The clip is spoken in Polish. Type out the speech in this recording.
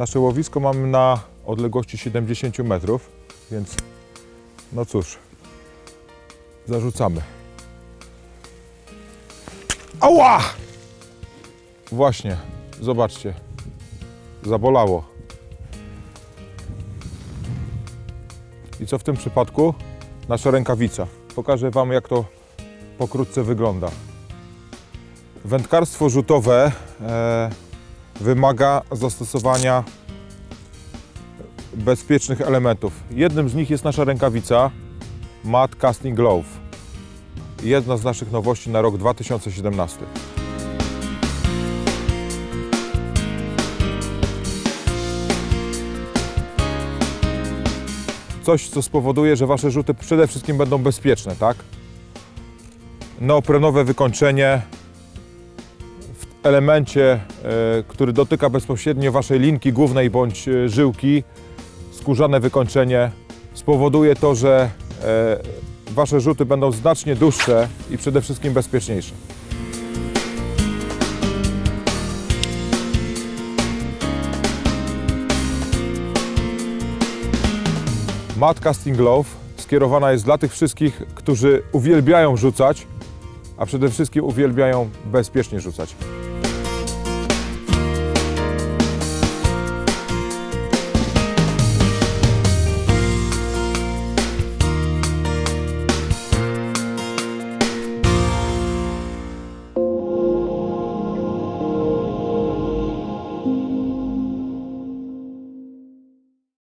Nasze łowisko mamy na odległości 70 metrów, więc no cóż, zarzucamy. Ała! Właśnie, zobaczcie, zabolało. I co w tym przypadku? Nasza rękawica. Pokażę Wam, jak to pokrótce wygląda. Wędkarstwo rzutowe e, wymaga zastosowania bezpiecznych elementów. Jednym z nich jest nasza rękawica Mat Casting Glove. Jedna z naszych nowości na rok 2017. Coś, co spowoduje, że Wasze rzuty przede wszystkim będą bezpieczne, tak? Neoprenowe wykończenie, elemencie, e, który dotyka bezpośrednio Waszej linki głównej bądź e, żyłki, skórzane wykończenie spowoduje to, że e, Wasze rzuty będą znacznie dłuższe i przede wszystkim bezpieczniejsze. Mat Casting Glove skierowana jest dla tych wszystkich, którzy uwielbiają rzucać, a przede wszystkim uwielbiają bezpiecznie rzucać.